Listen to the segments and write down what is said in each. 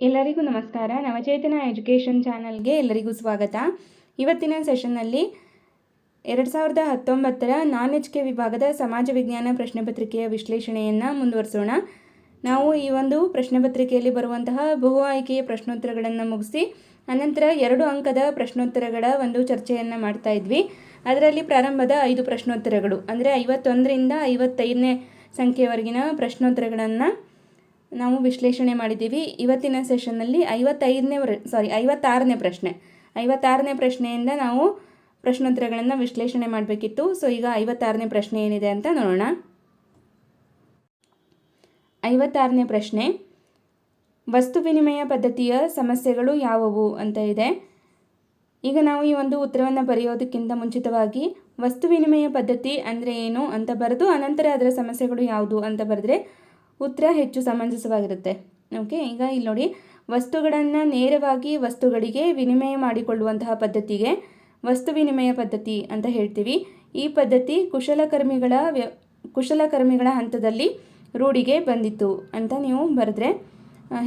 ಎಲ್ಲರಿಗೂ ನಮಸ್ಕಾರ. ನವಚೇತನ ಎಜುಕೇಷನ್ ಚಾನಲ್ಗೆ ಎಲ್ಲರಿಗೂ ಸ್ವಾಗತ. ಇವತ್ತಿನ ಸೆಷನ್ನಲ್ಲಿ ಎರಡು ಸಾವಿರದ ಹತ್ತೊಂಬತ್ತರ ನಾನ್ ಎಚ್ ಕೆ ವಿಭಾಗದ ಸಮಾಜ ವಿಜ್ಞಾನ ಪ್ರಶ್ನೆ ಪತ್ರಿಕೆಯ ವಿಶ್ಲೇಷಣೆಯನ್ನು ಮುಂದುವರಿಸೋಣ. ನಾವು ಈ ಒಂದು ಪ್ರಶ್ನೆ ಪತ್ರಿಕೆಯಲ್ಲಿ ಬರುವಂತಹ ಬಹು ಆಯ್ಕೆಯ ಪ್ರಶ್ನೋತ್ತರಗಳನ್ನು ಮುಗಿಸಿ, ಅನಂತರ ಎರಡು ಅಂಕದ ಪ್ರಶ್ನೋತ್ತರಗಳ ಒಂದು ಚರ್ಚೆಯನ್ನು ಮಾಡ್ತಾ ಇದ್ವಿ. ಅದರಲ್ಲಿ ಪ್ರಾರಂಭದ ಐದು ಪ್ರಶ್ನೋತ್ತರಗಳು, ಅಂದರೆ ಐವತ್ತೊಂದರಿಂದ ಐವತ್ತೈದನೇ ಸಂಖ್ಯೆಯವರೆಗಿನ ಪ್ರಶ್ನೋತ್ತರಗಳನ್ನು ನಾವು ವಿಶ್ಲೇಷಣೆ ಮಾಡಿದ್ದೀವಿ. ಇವತ್ತಿನ ಸೆಷನ್ನಲ್ಲಿ ಐವತ್ತೈದನೇ ಸಾರಿ ಐವತ್ತಾರನೇ ಪ್ರಶ್ನೆ. ಐವತ್ತಾರನೇ ಪ್ರಶ್ನೆಯಿಂದ ನಾವು ಪ್ರಶ್ನೋತ್ತರಗಳನ್ನು ವಿಶ್ಲೇಷಣೆ ಮಾಡಬೇಕಿತ್ತು. ಸೊ ಈಗ ಐವತ್ತಾರನೇ ಪ್ರಶ್ನೆ ಏನಿದೆ ಅಂತ ನೋಡೋಣ. ಐವತ್ತಾರನೇ ಪ್ರಶ್ನೆ, ವಸ್ತು ವಿನಿಮಯ ಪದ್ಧತಿಯ ಸಮಸ್ಯೆಗಳು ಯಾವುವು ಅಂತ ಇದೆ. ಈಗ ನಾವು ಈ ಒಂದು ಉತ್ತರವನ್ನು ಬರೆಯೋದಕ್ಕಿಂತ ಮುಂಚಿತವಾಗಿ ವಸ್ತು ವಿನಿಮಯ ಪದ್ಧತಿ ಅಂದರೆ ಏನು ಅಂತ ಬರೆದು, ಅನಂತರ ಅದರ ಸಮಸ್ಯೆಗಳು ಯಾವುದು ಅಂತ ಬರೆದ್ರೆ ಉತ್ತರ ಹೆಚ್ಚು ಸಮಂಜಸವಾಗಿರುತ್ತೆ. ಓಕೆ ಈಗ ಇಲ್ಲಿ ನೋಡಿ. ವಸ್ತುಗಳನ್ನು ನೇರವಾಗಿ ವಸ್ತುಗಳಿಗೆ ವಿನಿಮಯ ಮಾಡಿಕೊಳ್ಳುವಂತಹ ಪದ್ಧತಿಗೆ ವಸ್ತು ವಿನಿಮಯ ಪದ್ಧತಿ ಅಂತ ಹೇಳ್ತೀವಿ. ಈ ಪದ್ಧತಿ ಕುಶಲಕರ್ಮಿಗಳ ವ್ಯ, ಕುಶಲಕರ್ಮಿಗಳ ಹಂತದಲ್ಲಿ ರೂಢಿಗೆ ಬಂದಿತ್ತು ಅಂತ ನೀವು ಬರೆದ್ರೆ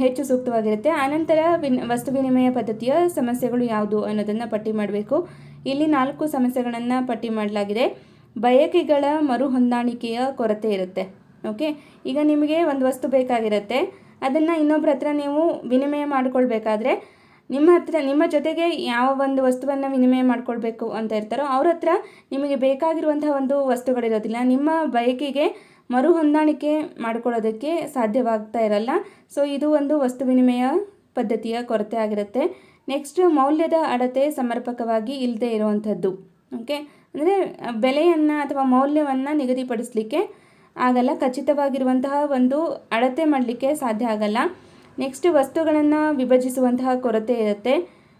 ಹೆಚ್ಚು ಸೂಕ್ತವಾಗಿರುತ್ತೆ. ಆನಂತರ ವಿನ್ ವಸ್ತು ವಿನಿಮಯ ಪದ್ಧತಿಯ ಸಮಸ್ಯೆಗಳು ಯಾವುದು ಅನ್ನೋದನ್ನು ಪಟ್ಟಿ ಮಾಡಬೇಕು. ಇಲ್ಲಿ ನಾಲ್ಕು ಸಮಸ್ಯೆಗಳನ್ನು ಪಟ್ಟಿ ಮಾಡಲಾಗಿದೆ. ಬಯಕೆಗಳ ಮರುಹೊಂದಾಣಿಕೆಯ ಕೊರತೆ ಇರುತ್ತೆ. ಓಕೆ ಈಗ ನಿಮಗೆ ಒಂದು ವಸ್ತು ಬೇಕಾಗಿರುತ್ತೆ. ಅದನ್ನು ಇನ್ನೊಬ್ಬರ ಹತ್ರ ನೀವು ವಿನಿಮಯ ಮಾಡಿಕೊಳ್ಬೇಕಾದ್ರೆ ನಿಮ್ಮ ಹತ್ರ, ನಿಮ್ಮ ಜೊತೆಗೆ ಯಾವ ಒಂದು ವಸ್ತುವನ್ನು ವಿನಿಮಯ ಮಾಡ್ಕೊಳ್ಬೇಕು ಅಂತ ಇರ್ತಾರೋ ಅವ್ರ ಹತ್ರ ನಿಮಗೆ ಬೇಕಾಗಿರುವಂಥ ಒಂದು ವಸ್ತುಗಳಿರೋದಿಲ್ಲ. ನಿಮ್ಮ ಬಯಕೆಗೆ ಮರು ಹೊಂದಾಣಿಕೆ ಮಾಡ್ಕೊಳ್ಳೋದಕ್ಕೆ ಸಾಧ್ಯವಾಗ್ತಾ ಇರಲ್ಲ. ಸೊ ಇದು ಒಂದು ವಸ್ತು ವಿನಿಮಯ ಪದ್ಧತಿಯ ಕೊರತೆ ಆಗಿರುತ್ತೆ. ನೆಕ್ಸ್ಟ್ ಮೌಲ್ಯದ ಅಡತೆ ಸಮರ್ಪಕವಾಗಿ ಇಲ್ಲದೆ ಇರುವಂಥದ್ದು. ಓಕೆ ಅಂದರೆ, ಬೆಲೆಯನ್ನು ಅಥವಾ ಮೌಲ್ಯವನ್ನು ನಿಗದಿಪಡಿಸಲಿಕ್ಕೆ ಆಗಲ್ಲ, ಖಚಿತವಾಗಿರುವಂತಹ ಒಂದು ಅಳತೆ ಮಾಡಲಿಕ್ಕೆ ಸಾಧ್ಯ ಆಗಲ್ಲ. ನೆಕ್ಸ್ಟ್ ವಸ್ತುಗಳನ್ನು ವಿಭಜಿಸುವಂತಹ ಕೊರತೆ ಇರುತ್ತೆ.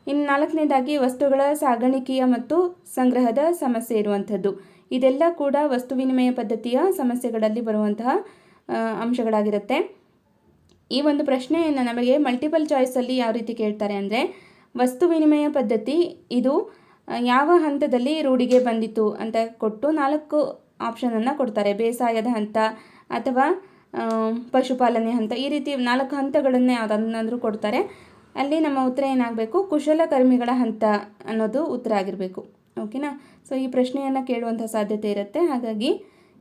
ಇನ್ನು ನಾಲ್ಕನೇದಾಗಿ ವಸ್ತುಗಳ ಸಾಗಾಣಿಕೆಯ ಮತ್ತು ಸಂಗ್ರಹದ ಸಮಸ್ಯೆ ಇರುವಂಥದ್ದು. ಇದೆಲ್ಲ ಕೂಡ ವಸ್ತು ವಿನಿಮಯ ಪದ್ಧತಿಯ ಸಮಸ್ಯೆಗಳಲ್ಲಿ ಬರುವಂತಹ ಅಂಶಗಳಾಗಿರುತ್ತೆ. ಈ ಒಂದು ಪ್ರಶ್ನೆಯನ್ನು ನಮಗೆ ಮಲ್ಟಿಪಲ್ ಚಾಯ್ಸಲ್ಲಿ ಯಾವ ರೀತಿ ಕೇಳ್ತಾರೆ ಅಂದರೆ ವಸ್ತು ವಿನಿಮಯ ಪದ್ಧತಿ ಇದು ಯಾವ ಹಂತದಲ್ಲಿ ರೂಢಿಗೆ ಬಂದಿತು ಅಂತ ಕೊಟ್ಟು ನಾಲ್ಕು ಆಪ್ಷನನ್ನು ಕೊಡ್ತಾರೆ. ಬೇಸಾಯದ ಹಂತ ಅಥವಾ ಪಶುಪಾಲನೆ ಹಂತ ಈ ರೀತಿ ನಾಲ್ಕು ಹಂತಗಳನ್ನೇ ಯಾವುದನ್ನಾದರೂ ಕೊಡ್ತಾರೆ. ಅಲ್ಲಿ ನಮ್ಮ ಉತ್ತರ ಏನಾಗಬೇಕು? ಕುಶಲಕರ್ಮಿಗಳ ಹಂತ ಅನ್ನೋದು ಉತ್ತರ ಆಗಿರಬೇಕು. ಓಕೆನಾ? ಸೊ ಈ ಪ್ರಶ್ನೆಯನ್ನು ಕೇಳುವಂಥ ಸಾಧ್ಯತೆ ಇರುತ್ತೆ. ಹಾಗಾಗಿ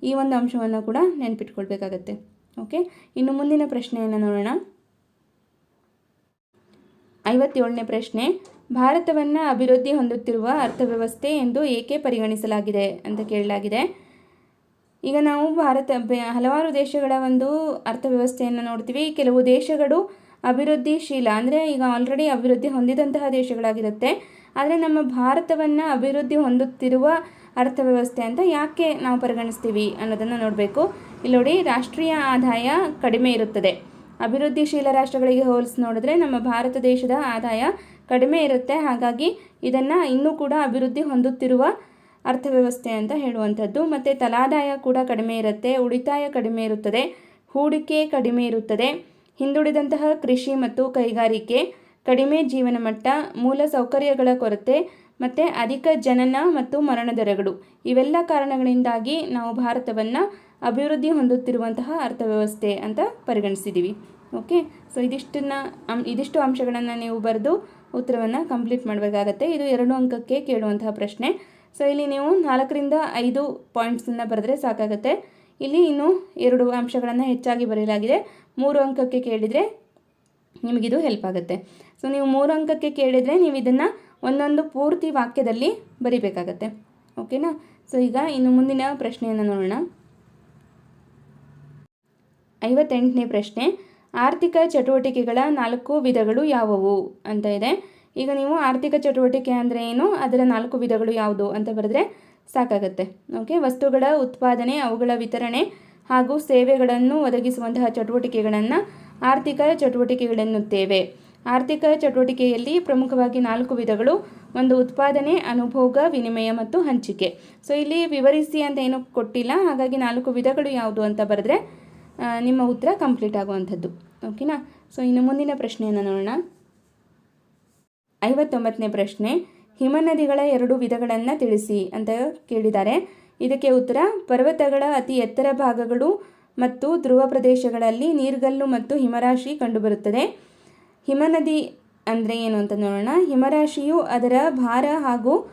ಈ ಒಂದು ಅಂಶವನ್ನು ಕೂಡ ನೆನ್ಪಿಟ್ಕೊಳ್ಬೇಕಾಗತ್ತೆ. ಓಕೆ? ಇನ್ನು ಮುಂದಿನ ಪ್ರಶ್ನೆಯನ್ನು ನೋಡೋಣ. ಐವತ್ತೇಳನೇ ಪ್ರಶ್ನೆ. ಭಾರತವನ್ನು ಅಭಿವೃದ್ಧಿ ಹೊಂದುತ್ತಿರುವ ಅರ್ಥವ್ಯವಸ್ಥೆ ಎಂದು ಏಕೆ ಪರಿಗಣಿಸಲಾಗಿದೆ ಅಂತ ಕೇಳಲಾಗಿದೆ. ಈಗ ನಾವು ಭಾರತ ಹಲವಾರು ದೇಶಗಳ ಒಂದು ಅರ್ಥವ್ಯವಸ್ಥೆಯನ್ನು ನೋಡ್ತೀವಿ. ಕೆಲವು ದೇಶಗಳು ಅಭಿವೃದ್ಧಿಶೀಲ, ಅಂದರೆ ಈಗ ಆಲ್ರೆಡಿ ಅಭಿವೃದ್ಧಿ ಹೊಂದಿದಂತಹ ದೇಶಗಳಾಗಿರುತ್ತೆ. ಆದರೆ ನಮ್ಮ ಭಾರತವನ್ನು ಅಭಿವೃದ್ಧಿ ಹೊಂದುತ್ತಿರುವ ಅರ್ಥವ್ಯವಸ್ಥೆ ಅಂತ ಯಾಕೆ ನಾವು ಪರಿಗಣಿಸ್ತೀವಿ ಅನ್ನೋದನ್ನು ನೋಡಬೇಕು. ಇಲ್ಲಿ ನೋಡಿ, ರಾಷ್ಟ್ರೀಯ ಆದಾಯ ಕಡಿಮೆ ಇರುತ್ತದೆ. ಅಭಿವೃದ್ಧಿಶೀಲ ರಾಷ್ಟ್ರಗಳಿಗೆ ಹೋಲಿಸಿ ನೋಡಿದ್ರೆ ನಮ್ಮ ಭಾರತ ದೇಶದ ಆದಾಯ ಕಡಿಮೆ ಇರುತ್ತೆ. ಹಾಗಾಗಿ ಇದನ್ನು ಇನ್ನೂ ಕೂಡ ಅಭಿವೃದ್ಧಿ ಹೊಂದುತ್ತಿರುವ ಅರ್ಥವ್ಯವಸ್ಥೆ ಅಂತ ಹೇಳುವಂಥದ್ದು. ಮತ್ತು ತಲಾದಾಯ ಕೂಡ ಕಡಿಮೆ ಇರುತ್ತೆ, ಉಳಿತಾಯ ಕಡಿಮೆ ಇರುತ್ತದೆ, ಹೂಡಿಕೆ ಕಡಿಮೆ ಇರುತ್ತದೆ. ಹಿಂದುಳಿದಂತಹ ಕೃಷಿ ಮತ್ತು ಕೈಗಾರಿಕೆ ಕಡಿಮೆ ಜೀವನ ಮಟ್ಟ, ಮೂಲ ಸೌಕರ್ಯಗಳ ಕೊರತೆ ಮತ್ತು ಅಧಿಕ ಜನನ ಮತ್ತು ಮರಣ ದರಗಳು. ಇವೆಲ್ಲ ಕಾರಣಗಳಿಂದಾಗಿ ನಾವು ಭಾರತವನ್ನು ಅಭಿವೃದ್ಧಿ ಹೊಂದುತ್ತಿರುವಂತಹ ಅರ್ಥವ್ಯವಸ್ಥೆ ಅಂತ ಪರಿಗಣಿಸಿದ್ದೀವಿ ಓಕೆ? ಸೊ ಇದಿಷ್ಟನ್ನು ಇದಿಷ್ಟು ಅಂಶಗಳನ್ನು ನೀವು ಬರೆದು ಉತ್ತರವನ್ನು ಕಂಪ್ಲೀಟ್ ಮಾಡಬೇಕಾಗತ್ತೆ. ಇದು ಎರಡು ಅಂಕಕ್ಕೆ ಕೇಳುವಂತಹ ಪ್ರಶ್ನೆ. ಸೊ ಇಲ್ಲಿ ನೀವು ನಾಲ್ಕರಿಂದ ಐದು ಪಾಯಿಂಟ್ಸನ್ನು ಬರೆದ್ರೆ ಸಾಕಾಗುತ್ತೆ. ಇಲ್ಲಿ ಇನ್ನೂ ಎರಡು ಅಂಶಗಳನ್ನು ಹೆಚ್ಚಾಗಿ ಬರೆಯಲಾಗಿದೆ. ಮೂರು ಅಂಕಕ್ಕೆ ಕೇಳಿದರೆ ನಿಮಗಿದು ಹೆಲ್ಪ್ ಆಗುತ್ತೆ. ಸೊ ನೀವು ಮೂರು ಅಂಕಕ್ಕೆ ಕೇಳಿದರೆ ನೀವು ಇದನ್ನು ಒಂದೊಂದು ಪೂರ್ತಿ ವಾಕ್ಯದಲ್ಲಿ ಬರಿಬೇಕಾಗತ್ತೆ. ಓಕೆನಾ ಸೊ ಈಗ ಇನ್ನು ಮುಂದಿನ ಪ್ರಶ್ನೆಯನ್ನು ನೋಡೋಣ. ಐವತ್ತೆಂಟನೇ ಪ್ರಶ್ನೆ, ಆರ್ಥಿಕ ಚಟುವಟಿಕೆಗಳ ನಾಲ್ಕು ವಿಧಗಳು ಯಾವುವು? ಅಂತ ಇದೆ. ಈಗ ನೀವು ಆರ್ಥಿಕ ಚಟುವಟಿಕೆ ಅಂದರೆ ಏನು? ಅದರ ನಾಲ್ಕು ವಿಧಗಳು ಯಾವುದು ಅಂತ ಬರೆದ್ರೆ ಸಾಕಾಗತ್ತೆ. ಓಕೆ ವಸ್ತುಗಳ ಉತ್ಪಾದನೆ, ಅವುಗಳ ವಿತರಣೆ ಹಾಗೂ ಸೇವೆಗಳನ್ನು ಒದಗಿಸುವಂತಹ ಚಟುವಟಿಕೆಗಳನ್ನು ಆರ್ಥಿಕ ಚಟುವಟಿಕೆಗಳೆನ್ನುತ್ತೇವೆ. ಆರ್ಥಿಕ ಚಟುವಟಿಕೆಯಲ್ಲಿ ಪ್ರಮುಖವಾಗಿ ನಾಲ್ಕು ವಿಧಗಳು. ಒಂದು ಉತ್ಪಾದನೆ, ಅನುಭೋಗ, ವಿನಿಮಯ ಮತ್ತು ಹಂಚಿಕೆ. ಸೊ ಇಲ್ಲಿ ವಿವರಿಸಿ ಅಂತ ಏನು ಕೊಟ್ಟಿಲ್ಲ. ಹಾಗಾಗಿ ನಾಲ್ಕು ವಿಧಗಳು ಯಾವುದು ಅಂತ ಬರೆದ್ರೆ ನಿಮ್ಮ ಉತ್ತರ ಕಂಪ್ಲೀಟ್ ಆಗುವಂಥದ್ದು. ಓಕೆನಾ ಸೊ ಇನ್ನು ಮುಂದಿನ ಪ್ರಶ್ನೆಯನ್ನು ನೋಡೋಣ. ಐವತ್ತೊಂಬತ್ತನೇ ಪ್ರಶ್ನೆ, ಹಿಮನದಿಗಳ ಎರಡು ವಿಧಗಳನ್ನು ತಿಳಿಸಿ ಅಂತ ಕೇಳಿದ್ದಾರೆ. ಇದಕ್ಕೆ ಉತ್ತರ, ಪರ್ವತಗಳ ಅತಿ ಎತ್ತರ ಭಾಗಗಳು ಮತ್ತು ಧ್ರುವ ಪ್ರದೇಶಗಳಲ್ಲಿ ನೀರ್ಗಲ್ಲು ಮತ್ತು ಹಿಮರಾಶಿ ಕಂಡುಬರುತ್ತದೆ. ಹಿಮನದಿ ಅಂದರೆ ಏನು ಅಂತ ನೋಡೋಣ. ಹಿಮರಾಶಿಯು ಅದರ ಭಾರ ಹಾಗೂ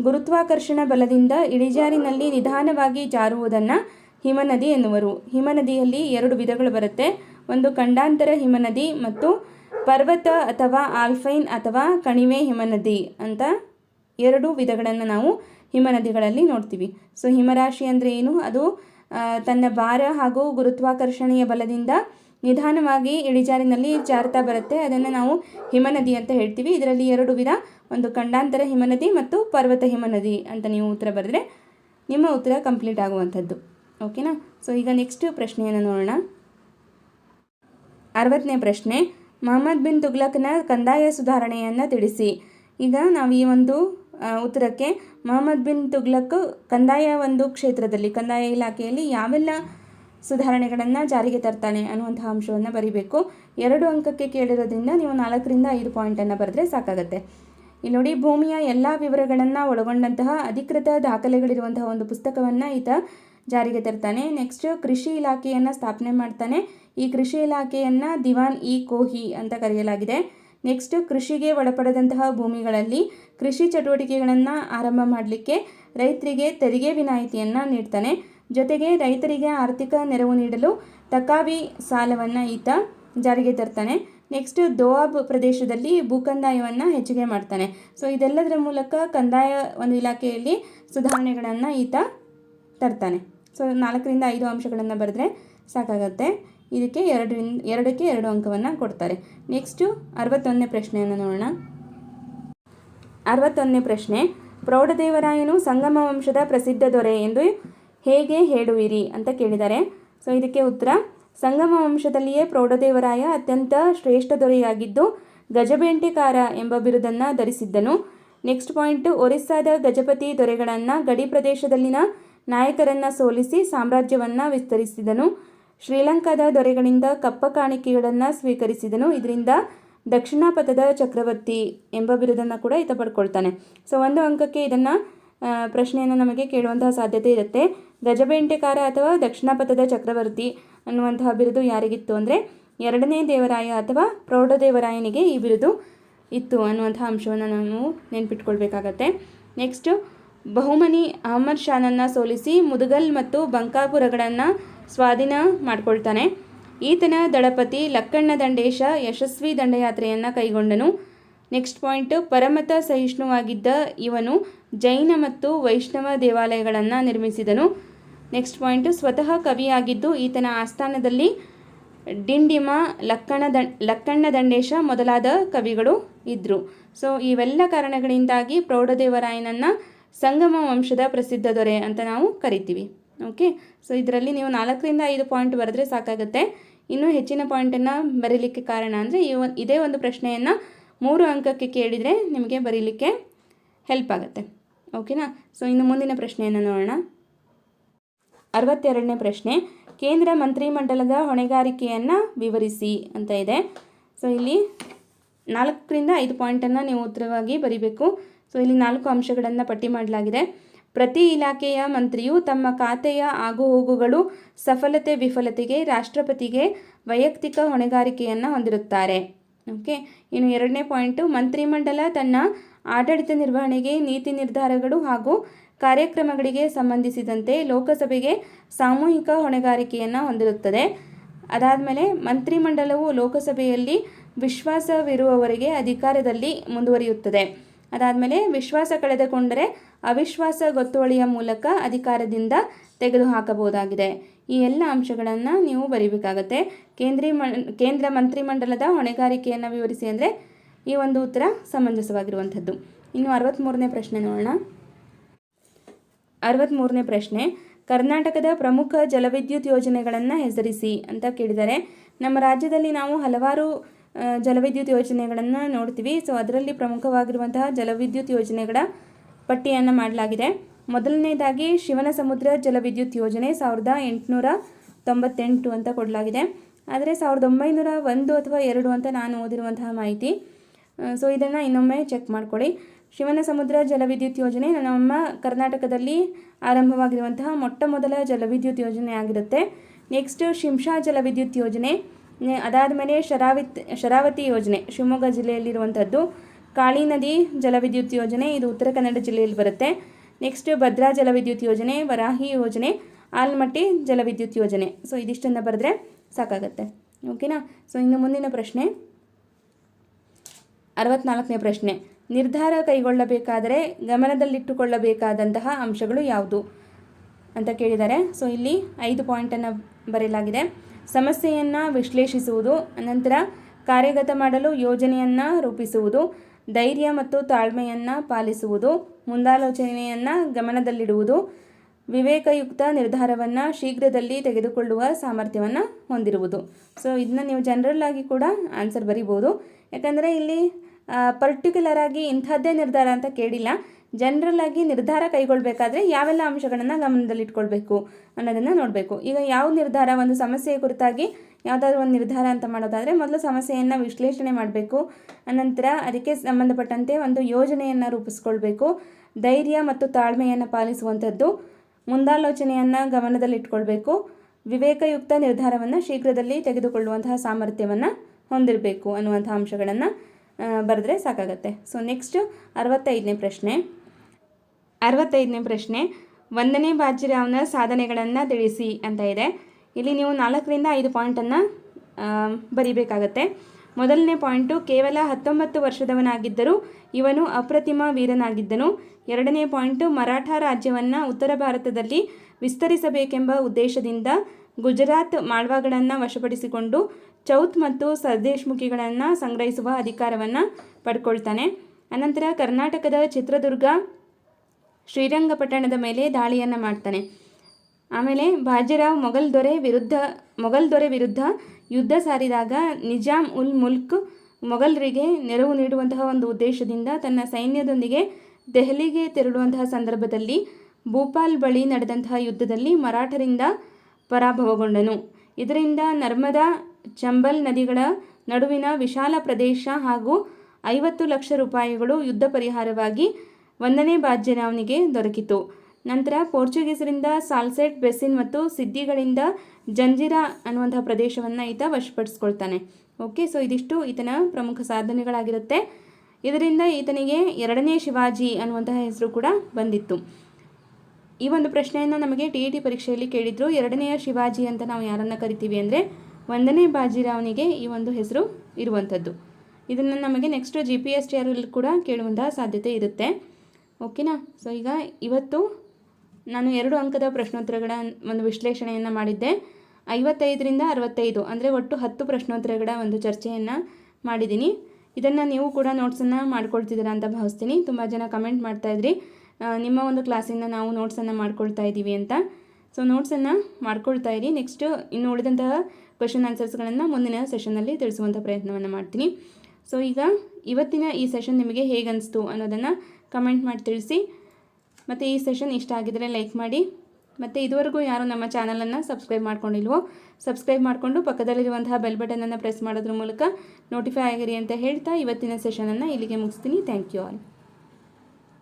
ಗುರುತ್ವಾಕರ್ಷಣ ಬಲದಿಂದ ಇಳಿಜಾರಿನಲ್ಲಿ ನಿಧಾನವಾಗಿ ಜಾರುವುದನ್ನು ಹಿಮನದಿ ಎನ್ನುವರು. ಹಿಮನದಿಯಲ್ಲಿ ಎರಡು ವಿಧಗಳು ಬರುತ್ತೆ. ಒಂದು ಖಂಡಾಂತರ ಹಿಮನದಿ ಮತ್ತು ಪರ್ವತ ಅಥವಾ ಆಲ್ಫೈನ್ ಅಥವಾ ಕಣಿವೆ ಹಿಮನದಿ ಅಂತ ಎರಡು ವಿಧಗಳನ್ನು ನಾವು ಹಿಮನದಿಗಳಲ್ಲಿ ನೋಡ್ತೀವಿ. ಸೊ ಹಿಮರಾಶಿ ಅಂದರೆ ಏನು? ಅದು ತನ್ನ ಭಾರ ಹಾಗೂ ಗುರುತ್ವಾಕರ್ಷಣೆಯ ಬಲದಿಂದ ನಿಧಾನವಾಗಿ ಇಳಿಜಾರಿನಲ್ಲಿ ಜಾರ್ತಾ ಬರುತ್ತೆ. ಅದನ್ನು ನಾವು ಹಿಮನದಿ ಅಂತ ಹೇಳ್ತೀವಿ. ಇದರಲ್ಲಿ ಎರಡು ವಿಧ. ಒಂದು ಖಂಡಾಂತರ ಹಿಮನದಿ ಮತ್ತು ಪರ್ವತ ಹಿಮನದಿ ಅಂತ ನೀವು ಉತ್ತರ ಬರೆದ್ರೆ ನಿಮ್ಮ ಉತ್ತರ ಕಂಪ್ಲೀಟ್ ಆಗುವಂಥದ್ದು. ಓಕೆನಾ ಸೊ ಈಗ ನೆಕ್ಸ್ಟ್ ಪ್ರಶ್ನೆಯನ್ನು ನೋಡೋಣ. ಅರವತ್ತನೇ ಪ್ರಶ್ನೆ. ಮೊಹಮ್ಮದ್ ಬಿನ್ ತುಗ್ಲಕ್ನ ಕಂದಾಯ ಸುಧಾರಣೆಯನ್ನು ತಿಳಿಸಿ. ಈಗ ನಾವು ಈ ಒಂದು ಉತ್ತರಕ್ಕೆ ಮೊಹಮ್ಮದ್ ಬಿನ್ ತುಗ್ಲಕ್ ಕಂದಾಯ ಒಂದು ಕ್ಷೇತ್ರದಲ್ಲಿ, ಕಂದಾಯ ಇಲಾಖೆಯಲ್ಲಿ ಯಾವೆಲ್ಲ ಸುಧಾರಣೆಗಳನ್ನು ಜಾರಿಗೆ ತರ್ತಾನೆ ಅನ್ನುವಂತಹ ಅಂಶವನ್ನು ಬರೀಬೇಕು. ಎರಡು ಅಂಕಕ್ಕೆ ಕೇಳಿರೋದ್ರಿಂದ ನೀವು ನಾಲ್ಕರಿಂದ ಐದು ಪಾಯಿಂಟನ್ನು ಬರೆದ್ರೆ ಸಾಕಾಗುತ್ತೆ. ಇಲ್ಲಿ ನೋಡಿ, ಭೂಮಿಯ ಎಲ್ಲ ವಿವರಗಳನ್ನು ಒಳಗೊಂಡಂತಹ ಅಧಿಕೃತ ದಾಖಲೆಗಳಿರುವಂತಹ ಒಂದು ಪುಸ್ತಕವನ್ನು ಈತ ಜಾರಿಗೆ ತರ್ತಾನೆ. ನೆಕ್ಸ್ಟ್ ಕೃಷಿ ಇಲಾಖೆಯನ್ನು ಸ್ಥಾಪನೆ ಮಾಡ್ತಾನೆ. ಈ ಕೃಷಿ ಇಲಾಖೆಯನ್ನು ದಿವಾನ್ ಇ ಕೋಹಿ ಅಂತ ಕರೆಯಲಾಗಿದೆ. ನೆಕ್ಸ್ಟ್ ಕೃಷಿಗೆ ಒಳಪಡದಂತಹ ಭೂಮಿಗಳಲ್ಲಿ ಕೃಷಿ ಚಟುವಟಿಕೆಗಳನ್ನು ಆರಂಭ ಮಾಡಲಿಕ್ಕೆ ರೈತರಿಗೆ ತೆರಿಗೆ ವಿನಾಯಿತಿಯನ್ನು ನೀಡ್ತಾನೆ. ಜೊತೆಗೆ ರೈತರಿಗೆ ಆರ್ಥಿಕ ನೆರವು ನೀಡಲು ತಕಾವಿ ಸಾಲವನ್ನು ಈತ ಜಾರಿಗೆ ತರ್ತಾನೆ. ನೆಕ್ಸ್ಟ್ ದೋಆಬ್ ಪ್ರದೇಶದಲ್ಲಿ ಭೂಕಂದಾಯವನ್ನು ಹೆಚ್ಚಿಗೆ ಮಾಡ್ತಾನೆ. ಸೊ ಇದೆಲ್ಲದರ ಮೂಲಕ ಕಂದಾಯ ಒಂದು ಇಲಾಖೆಯಲ್ಲಿ ಸುಧಾರಣೆಗಳನ್ನು ಈತ ತರ್ತಾನೆ. ಸೊ ನಾಲ್ಕರಿಂದ ಐದು ಅಂಶಗಳನ್ನು ಬರೆದ್ರೆ ಸಾಕಾಗತ್ತೆ. ಇದಕ್ಕೆ ಎರಡರಿಂದ, ಎರಡಕ್ಕೆ ಎರಡು ಅಂಕವನ್ನು ಕೊಡ್ತಾರೆ. ನೆಕ್ಸ್ಟು ಅರವತ್ತೊಂದನೇ ಪ್ರಶ್ನೆಯನ್ನು ನೋಡೋಣ. ಅರವತ್ತೊಂದನೇ ಪ್ರಶ್ನೆ, ಪ್ರೌಢದೇವರಾಯನು ಸಂಗಮ ವಂಶದ ಪ್ರಸಿದ್ಧ ದೊರೆ ಎಂದು ಹೇಗೆ ಹೇಳುವಿರಿ ಅಂತ ಕೇಳಿದ್ದಾರೆ ಸೊ ಇದಕ್ಕೆ ಉತ್ತರ, ಸಂಗಮ ವಂಶದಲ್ಲಿಯೇ ಪ್ರೌಢದೇವರಾಯ ಅತ್ಯಂತ ಶ್ರೇಷ್ಠ ದೊರೆಯಾಗಿದ್ದು, ಗಜಬೇಂಟೆಕಾರ ಎಂಬ ಬಿರುದನ್ನು ಧರಿಸಿದ್ದನು. ನೆಕ್ಸ್ಟ್ ಪಾಯಿಂಟ್ ಒರಿಸ್ಸಾದ ಗಜಪತಿ ದೊರೆಗಳನ್ನು ಗಡಿ ಪ್ರದೇಶದಲ್ಲಿನ ನಾಯಕರನ್ನು ಸೋಲಿಸಿ ಸಾಮ್ರಾಜ್ಯವನ್ನು ವಿಸ್ತರಿಸಿದನು. ಶ್ರೀಲಂಕಾದ ದೊರೆಗಳಿಂದ ಕಪ್ಪ ಕಾಣಿಕೆಗಳನ್ನು ಸ್ವೀಕರಿಸಿದನು. ಇದರಿಂದ ದಕ್ಷಿಣ ಪಥದ ಚಕ್ರವರ್ತಿ ಎಂಬ ಬಿರುದನ್ನು ಕೂಡ ಈತ ಪಡ್ಕೊಳ್ತಾನೆ. ಸೊ ಒಂದು ಅಂಕಕ್ಕೆ ಇದನ್ನು ಪ್ರಶ್ನೆಯನ್ನು ನಮಗೆ ಕೇಳುವಂತಹ ಸಾಧ್ಯತೆ ಇರುತ್ತೆ. ಗಜಬೇಂಟೆಕಾರ ಅಥವಾ ದಕ್ಷಿಣ ಪಥದ ಚಕ್ರವರ್ತಿ ಅನ್ನುವಂತಹ ಬಿರುದು ಯಾರಿಗಿತ್ತು ಅಂದರೆ, ಎರಡನೇ ದೇವರಾಯ ಅಥವಾ ಪ್ರೌಢದೇವರಾಯನಿಗೆ ಈ ಬಿರುದು ಇತ್ತು ಅನ್ನುವಂಥ ಅಂಶವನ್ನು ನಾವು ನೆನ್ಪಿಟ್ಕೊಳ್ಬೇಕಾಗತ್ತೆ. ನೆಕ್ಸ್ಟು ಬಹುಮನಿ ಅಹಮದ್ ಶಾನನ್ನು ಸೋಲಿಸಿ ಮುದುಗಲ್ ಮತ್ತು ಬಂಕಾಪುರಗಳನ್ನು ಸ್ವಾಧೀನ ಮಾಡಿಕೊಳ್ತಾನೆ. ಈತನ ದಳಪತಿ ಲಕ್ಕಣ್ಣ ದಂಡೇಶ ಯಶಸ್ವಿ ದಂಡಯಾತ್ರೆಯನ್ನು ಕೈಗೊಂಡನು. ನೆಕ್ಸ್ಟ್ ಪಾಯಿಂಟ್, ಪರಮತ ಸಹಿಷ್ಣುವಾಗಿದ್ದ ಇವನು ಜೈನ ಮತ್ತು ವೈಷ್ಣವ ದೇವಾಲಯಗಳನ್ನು ನಿರ್ಮಿಸಿದನು. ನೆಕ್ಸ್ಟ್ ಪಾಯಿಂಟ್, ಸ್ವತಃ ಕವಿಯಾಗಿದ್ದು ಈತನ ಆಸ್ಥಾನದಲ್ಲಿ ಡಿಂಡಿಮ, ಲಕ್ಕಣ ದ, ಲಕ್ಕಣ್ಣ ದಂಡೇಶ ಮೊದಲಾದ ಕವಿಗಳು ಇದ್ದರು ಸೊ, ಇವೆಲ್ಲ ಕಾರಣಗಳಿಂದಾಗಿ ಪ್ರೌಢದೇವರಾಯನನ್ನು ಸಂಗಮ ವಂಶದ ಪ್ರಸಿದ್ಧ ದೊರೆ ಅಂತ ನಾವು ಕರಿತೀವಿ. ಓಕೆ ಸೊ ಇದರಲ್ಲಿ ನೀವು ನಾಲ್ಕರಿಂದ ಐದು ಪಾಯಿಂಟ್ ಬರೆದ್ರೆ ಸಾಕಾಗುತ್ತೆ. ಇನ್ನೂ ಹೆಚ್ಚಿನ ಪಾಯಿಂಟನ್ನು ಬರೀಲಿಕ್ಕೆ ಕಾರಣ ಅಂದರೆ ಈ ಒಂದು ಇದೇ ಒಂದು ಪ್ರಶ್ನೆಯನ್ನು ಮೂರು ಅಂಕಕ್ಕೆ ಕೇಳಿದರೆ ನಿಮಗೆ ಬರೀಲಿಕ್ಕೆ ಹೆಲ್ಪ್ ಆಗುತ್ತೆ. ಓಕೆನಾ ಸೊ ಇನ್ನು ಮುಂದಿನ ಪ್ರಶ್ನೆಯನ್ನು ನೋಡೋಣ. ಅರವತ್ತೆರಡನೇ ಪ್ರಶ್ನೆ, ಕೇಂದ್ರ ಮಂತ್ರಿಮಂಡಲದ ಹೊಣೆಗಾರಿಕೆಯನ್ನು ವಿವರಿಸಿ ಅಂತ ಇದೆ. ಸೊ ಇಲ್ಲಿ ನಾಲ್ಕರಿಂದ ಐದು ಪಾಯಿಂಟನ್ನು ನೀವು ಉತ್ತರವಾಗಿ ಬರೀಬೇಕು. ಸೊ ಇಲ್ಲಿ ನಾಲ್ಕು ಅಂಶಗಳನ್ನು ಪಟ್ಟಿ ಮಾಡಲಾಗಿದೆ. ಪ್ರತಿ ಇಲಾಖೆಯ ಮಂತ್ರಿಯು ತಮ್ಮ ಖಾತೆಯ ಆಗುಹೋಗುಗಳು ಸಫಲತೆ ವಿಫಲತೆಗೆ, ರಾಷ್ಟ್ರಪತಿಗೆ ವೈಯಕ್ತಿಕ ಹೊಣೆಗಾರಿಕೆಯನ್ನು ಹೊಂದಿರುತ್ತಾರೆ. ಓಕೆ, ಇನ್ನು ಎರಡನೇ ಪಾಯಿಂಟು, ಮಂತ್ರಿಮಂಡಲ ತನ್ನ ಆಡಳಿತ ನಿರ್ವಹಣೆಗೆ ನೀತಿ ನಿರ್ಧಾರಗಳು ಹಾಗೂ ಕಾರ್ಯಕ್ರಮಗಳಿಗೆ ಸಂಬಂಧಿಸಿದಂತೆ ಲೋಕಸಭೆಗೆ ಸಾಮೂಹಿಕ ಹೊಣೆಗಾರಿಕೆಯನ್ನು ಹೊಂದಿರುತ್ತದೆ. ಅದಾದಮೇಲೆ ಮಂತ್ರಿಮಂಡಲವು ಲೋಕಸಭೆಯಲ್ಲಿ ವಿಶ್ವಾಸವಿರುವವರೆಗೆ ಅಧಿಕಾರದಲ್ಲಿ ಮುಂದುವರಿಯುತ್ತದೆ. ಅದಾದಮೇಲೆ ವಿಶ್ವಾಸ ಕಳೆದುಕೊಂಡರೆ ಅವಿಶ್ವಾಸ ಗೊತ್ತುವಳಿಯ ಮೂಲಕ ಅಧಿಕಾರದಿಂದ ತೆಗೆದುಹಾಕಬಹುದಾಗಿದೆ. ಈ ಎಲ್ಲ ಅಂಶಗಳನ್ನು ನೀವು ಬರೀಬೇಕಾಗತ್ತೆ. ಕೇಂದ್ರೀ ಮ, ಕೇಂದ್ರ ಮಂತ್ರಿಮಂಡಲದ ಹೊಣೆಗಾರಿಕೆಯನ್ನು ವಿವರಿಸಿ ಅಂದರೆ ಈ ಒಂದು ಉತ್ತರ ಸಮಂಜಸವಾಗಿರುವಂಥದ್ದು. ಇನ್ನು ಅರವತ್ತ್ಮೂರನೇ ಪ್ರಶ್ನೆ ನೋಡೋಣ. ಅರವತ್ತ್ಮೂರನೇ ಪ್ರಶ್ನೆ, ಕರ್ನಾಟಕದ ಪ್ರಮುಖ ಜಲವಿದ್ಯುತ್ ಯೋಜನೆಗಳನ್ನು ಹೆಸರಿಸಿ ಅಂತ ಕೇಳಿದರೆ, ನಮ್ಮ ರಾಜ್ಯದಲ್ಲಿ ನಾವು ಹಲವಾರು ಜಲವಿದ್ಯುತ್ ಯೋಜನೆಗಳನ್ನು ನೋಡ್ತೀವಿ. ಸೊ ಅದರಲ್ಲಿ ಪ್ರಮುಖವಾಗಿರುವಂತಹ ಜಲವಿದ್ಯುತ್ ಯೋಜನೆಗಳ ಪಟ್ಟಿಯನ್ನು ಮಾಡಲಾಗಿದೆ. ಮೊದಲನೇದಾಗಿ ಶಿವನ ಸಮುದ್ರ ಜಲವಿದ್ಯುತ್ ಯೋಜನೆ ಸಾವಿರದ ಎಂಟುನೂರ ತೊಂಬತ್ತೆಂಟು ಅಂತ ಕೊಡಲಾಗಿದೆ. ಆದರೆ ಸಾವಿರದ ಒಂಬೈನೂರ ಒಂದು ಅಥವಾ ಎರಡು ಅಂತ ನಾನು ಓದಿರುವಂತಹ ಮಾಹಿತಿ. ಸೊ ಇದನ್ನು ಇನ್ನೊಮ್ಮೆ ಚೆಕ್ ಮಾಡ್ಕೊಳ್ಳಿ. ಶಿವನ ಸಮುದ್ರ ಜಲವಿದ್ಯುತ್ ಯೋಜನೆ ನಮ್ಮ ಕರ್ನಾಟಕದಲ್ಲಿ ಆರಂಭವಾಗಿರುವಂತಹ ಮೊಟ್ಟ ಮೊದಲ ಜಲವಿದ್ಯುತ್ ಯೋಜನೆ ಆಗಿರುತ್ತೆ. ನೆಕ್ಸ್ಟ್ ಶಿಂಷಾ ಜಲವಿದ್ಯುತ್ ಯೋಜನೆ. ಅದಾದ ಮೇಲೆ ಶರಾವಿತ್, ಶರಾವತಿ ಯೋಜನೆ ಶಿವಮೊಗ್ಗ ಜಿಲ್ಲೆಯಲ್ಲಿರುವಂಥದ್ದು. ಕಾಳಿ ನದಿ ಜಲವಿದ್ಯುತ್ ಯೋಜನೆ ಇದು ಉತ್ತರ ಕನ್ನಡ ಜಿಲ್ಲೆಯಲ್ಲಿ ಬರುತ್ತೆ. ನೆಕ್ಸ್ಟ್ ಭದ್ರಾ ಜಲವಿದ್ಯುತ್ ಯೋಜನೆ, ವರಾಹಿ ಯೋಜನೆ, ಆಲ್ಮಟ್ಟಿ ಜಲವಿದ್ಯುತ್ ಯೋಜನೆ. ಸೊ ಇದಿಷ್ಟನ್ನು ಬರೆದ್ರೆ ಸಾಕಾಗತ್ತೆ. ಓಕೆನಾ ಸೊ ಇನ್ನು ಮುಂದಿನ ಪ್ರಶ್ನೆ. ಅರವತ್ನಾಲ್ಕನೇ ಪ್ರಶ್ನೆ. ನಿರ್ಧಾರ ಕೈಗೊಳ್ಳಬೇಕಾದರೆ ಗಮನದಲ್ಲಿಟ್ಟುಕೊಳ್ಳಬೇಕಾದಂತಹ ಅಂಶಗಳು ಯಾವುದು ಅಂತ ಕೇಳಿದ್ದಾರೆ ಸೊ ಇಲ್ಲಿ ಐದು ಪಾಯಿಂಟನ್ನು ಬರೆಯಲಾಗಿದೆ. ಸಮಸ್ಯೆಯನ್ನು ವಿಶ್ಲೇಷಿಸುವುದು ಅನಂತರ ಕಾರ್ಯಗತ ಮಾಡಲು ಯೋಜನೆಯನ್ನು ರೂಪಿಸುವುದು ಧೈರ್ಯ ಮತ್ತು ತಾಳ್ಮೆಯನ್ನು ಪಾಲಿಸುವುದು, ಮುಂದಾಲೋಚನೆಯನ್ನು ಗಮನದಲ್ಲಿಡುವುದು, ವಿವೇಕಯುಕ್ತ ನಿರ್ಧಾರವನ್ನು ಶೀಘ್ರದಲ್ಲಿ ತೆಗೆದುಕೊಳ್ಳುವ ಸಾಮರ್ಥ್ಯವನ್ನು ಹೊಂದಿರುವುದು. ಸೊ ಇದನ್ನ ನೀವು ಜನರಲ್ ಆಗಿ ಕೂಡ ಆನ್ಸರ್ ಬರಿಬೋದು. ಯಾಕಂದರೆ ಇಲ್ಲಿ ಪರ್ಟಿಕ್ಯುಲರ್ ಆಗಿ ಇಂಥದ್ದೇ ನಿರ್ಧಾರ ಅಂತ ಕೇಳಿಲ್ಲ. ಜನರಲ್ ಆಗಿ ನಿರ್ಧಾರ ಕೈಗೊಳ್ಳಬೇಕಾದ್ರೆ ಯಾವೆಲ್ಲ ಅಂಶಗಳನ್ನು ಗಮನದಲ್ಲಿಟ್ಕೊಳ್ಬೇಕು ಅನ್ನೋದನ್ನು ನೋಡಬೇಕು. ಈಗ ಯಾವ ನಿರ್ಧಾರ, ಒಂದು ಸಮಸ್ಯೆಯ ಕುರಿತಾಗಿ ಯಾವುದಾದ್ರೂ ಒಂದು ನಿರ್ಧಾರ ಅಂತ ಮಾಡೋದಾದರೆ ಮೊದಲು ಸಮಸ್ಯೆಯನ್ನು ವಿಶ್ಲೇಷಣೆ ಮಾಡಬೇಕು. ಅನಂತರ ಅದಕ್ಕೆ ಸಂಬಂಧಪಟ್ಟಂತೆ ಒಂದು ಯೋಜನೆಯನ್ನು ರೂಪಿಸ್ಕೊಳ್ಬೇಕು. ಧೈರ್ಯ ಮತ್ತು ತಾಳ್ಮೆಯನ್ನು ಪಾಲಿಸುವಂಥದ್ದು. ಮುಂದಾಲೋಚನೆಯನ್ನು ಗಮನದಲ್ಲಿಟ್ಕೊಳ್ಬೇಕು. ವಿವೇಕಯುಕ್ತ ನಿರ್ಧಾರವನ್ನು ಶೀಘ್ರದಲ್ಲಿ ತೆಗೆದುಕೊಳ್ಳುವಂತಹ ಸಾಮರ್ಥ್ಯವನ್ನು ಹೊಂದಿರಬೇಕು ಅನ್ನುವಂಥ ಅಂಶಗಳನ್ನು ಬರೆದ್ರೆ ಸಾಕಾಗತ್ತೆ. ಸೊ ನೆಕ್ಸ್ಟ್ ಅರವತ್ತೈದನೇ ಪ್ರಶ್ನೆ. ಅರವತ್ತೈದನೇ ಪ್ರಶ್ನೆ, ಒಂದನೇ ಬಾಜಿರಾವ್ನ ಸಾಧನೆಗಳನ್ನು ತಿಳಿಸಿ ಅಂತ ಇದೆ. ಇಲ್ಲಿ ನೀವು ನಾಲ್ಕರಿಂದ ಐದು ಪಾಯಿಂಟನ್ನು ಬರೀಬೇಕಾಗತ್ತೆ. ಮೊದಲನೇ ಪಾಯಿಂಟು ಕೇವಲ ಹತ್ತೊಂಬತ್ತು ವರ್ಷದವನಾಗಿದ್ದರೂ ಇವನು ಅಪ್ರತಿಮ ವೀರನಾಗಿದ್ದನು. ಎರಡನೇ ಪಾಯಿಂಟು ಮರಾಠ ರಾಜ್ಯವನ್ನು ಉತ್ತರ ಭಾರತದಲ್ಲಿ ವಿಸ್ತರಿಸಬೇಕೆಂಬ ಉದ್ದೇಶದಿಂದ ಗುಜರಾತ್ ಮಾಳ್ವಾಗಳನ್ನು ವಶಪಡಿಸಿಕೊಂಡು ಚೌತ್ ಮತ್ತು ಸರ್ದೇಶ್ಮುಖಿಗಳನ್ನು ಸಂಗ್ರಹಿಸುವ ಅಧಿಕಾರವನ್ನು ಪಡ್ಕೊಳ್ತಾನೆ. ಅನಂತರ ಕರ್ನಾಟಕದ ಚಿತ್ರದುರ್ಗ ಶ್ರೀರಂಗಪಟ್ಟಣದ ಮೇಲೆ ದಾಳಿಯನ್ನು ಮಾಡ್ತಾನೆ. ಆಮೇಲೆ ಬಾಜಿರಾವ್ ಮೊಘಲ್ ದೊರೆ ವಿರುದ್ಧ, ಮೊಘಲ್ ದೊರೆ ವಿರುದ್ಧ ಯುದ್ಧ ಸಾರಿದಾಗ ನಿಜಾಮ್ ಉಲ್ ಮುಲ್ಕ್ ಮೊಘಲರಿಗೆ ನೆರವು ನೀಡುವಂತಹ ಒಂದು ಉದ್ದೇಶದಿಂದ ತನ್ನ ಸೈನ್ಯದೊಂದಿಗೆ ದೆಹಲಿಗೆ ತೆರಳುವಂತಹ ಸಂದರ್ಭದಲ್ಲಿ ಭೂಪಾಲ್ ಬಳಿ ನಡೆದಂತಹ ಯುದ್ಧದಲ್ಲಿ ಮರಾಠರಿಂದ ಪರಾಭವಗೊಂಡನು. ಇದರಿಂದ ನರ್ಮದಾ, ಚಂಬಲ್ ನದಿಗಳ ನಡುವಿನ ವಿಶಾಲ ಪ್ರದೇಶ ಹಾಗೂ ಐವತ್ತು ಲಕ್ಷ ರೂಪಾಯಿಗಳು ಯುದ್ಧ ಪರಿಹಾರವಾಗಿ ಒಂದನೇ ಬಾಜ್ಯರಾವ್ನಿಗೆ ದೊರಕಿತು. ನಂತರ ಪೋರ್ಚುಗೀಸರಿಂದ ಸಾಲ್ಸೆಟ್ ಬೆಸಿನ್ ಮತ್ತು ಸಿದ್ದಿಗಳಿಂದ ಜಂಜಿರಾ ಅನ್ನುವಂತಹ ಪ್ರದೇಶವನ್ನು ಈತ ವಶಪಡಿಸ್ಕೊಳ್ತಾನೆ. ಓಕೆ ಸೊ ಇದಿಷ್ಟು ಈತನ ಪ್ರಮುಖ ಸಾಧನೆಗಳಾಗಿರುತ್ತೆ. ಇದರಿಂದ ಈತನಿಗೆ ಎರಡನೇ ಶಿವಾಜಿ ಅನ್ನುವಂತಹ ಹೆಸರು ಕೂಡ ಬಂದಿತ್ತು. ಈ ಒಂದು ಪ್ರಶ್ನೆಯನ್ನು ನಮಗೆ ಟಿ ಇ ಟಿ ಪರೀಕ್ಷೆಯಲ್ಲಿ ಕೇಳಿದ್ರು. ಎರಡನೆಯ ಶಿವಾಜಿ ಅಂತ ನಾವು ಯಾರನ್ನು ಕರಿತೀವಿ ಅಂದರೆ ಒಂದನೇ ಬಾಜಿರಾವ್ನಿಗೆ ಈ ಒಂದು ಹೆಸರು ಇರುವಂಥದ್ದು. ಇದನ್ನು ನಮಗೆ next G P S T ಕೂಡ ಕೇಳುವಂತಹ ಸಾಧ್ಯತೆ ಇರುತ್ತೆ. ಓಕೆನಾ ಸೊ ಈಗ ಇವತ್ತು ನಾನು ಎರಡು ಅಂಕದ ಪ್ರಶ್ನೋತ್ತರಗಳ ಒಂದು ವಿಶ್ಲೇಷಣೆಯನ್ನು ಮಾಡಿದ್ದೆ. ಐವತ್ತೈದರಿಂದ ಅರವತ್ತೈದು, ಅಂದರೆ ಒಟ್ಟು ಹತ್ತು ಪ್ರಶ್ನೋತ್ತರಗಳ ಒಂದು ಚರ್ಚೆಯನ್ನು ಮಾಡಿದ್ದೀನಿ ಇದನ್ನು ನೀವು ಕೂಡ ನೋಟ್ಸನ್ನು ಮಾಡ್ಕೊಳ್ತಿದ್ದೀರಾ ಅಂತ ಭಾವಿಸ್ತೀನಿ. ತುಂಬ ಜನ ಕಮೆಂಟ್ ಮಾಡ್ತಾಯಿದ್ರಿ ನಿಮ್ಮ ಒಂದು ಕ್ಲಾಸಿಂದ ನಾವು ನೋಟ್ಸನ್ನು ಮಾಡ್ಕೊಳ್ತಾ ಇದ್ದೀವಿ ಅಂತ. ಸೊ, ನೋಟ್ಸನ್ನು ಮಾಡ್ಕೊಳ್ತಾ ಇರಿ. ನೆಕ್ಸ್ಟು ಇನ್ನು ಉಳಿದಂತಹ ಕ್ವಶನ್ ಆನ್ಸರ್ಸ್ಗಳನ್ನು ಮುಂದಿನ ಸೆಷನ್ನಲ್ಲಿ ತಿಳಿಸುವಂಥ ಪ್ರಯತ್ನವನ್ನು ಮಾಡ್ತೀನಿ. ಸೊ ಈಗ ಇವತ್ತಿನ ಈ ಸೆಷನ್ ನಿಮಗೆ ಹೇಗೆ ಅನಿಸ್ತು ಅನ್ನೋದನ್ನು ಕಮೆಂಟ್ ಮಾಡಿ ತಿಳಿಸಿ. ಮತ್ತು ಈ ಸೆಷನ್ ಇಷ್ಟ ಆಗಿದರೆ ಲೈಕ್ ಮಾಡಿ. ಮತ್ತು ಇದುವರೆಗೂ ಯಾರು ನಮ್ಮ ಚಾನಲನ್ನು ಸಬ್ಸ್ಕ್ರೈಬ್ ಮಾಡ್ಕೊಂಡಿಲ್ವೋ ಸಬ್ಸ್ಕ್ರೈಬ್ ಮಾಡಿಕೊಂಡು ಪಕ್ಕದಲ್ಲಿರುವಂತಹ ಬೆಲ್ ಬಟನನ್ನು ಪ್ರೆಸ್ ಮಾಡೋದ್ರ ಮೂಲಕ ನೋಟಿಫೈ ಆಗಿರಿ ಅಂತ ಹೇಳ್ತಾ ಇವತ್ತಿನ ಸೆಷನನ್ನು ಇಲ್ಲಿಗೆ ಮುಗಿಸ್ತೀನಿ. Thank you all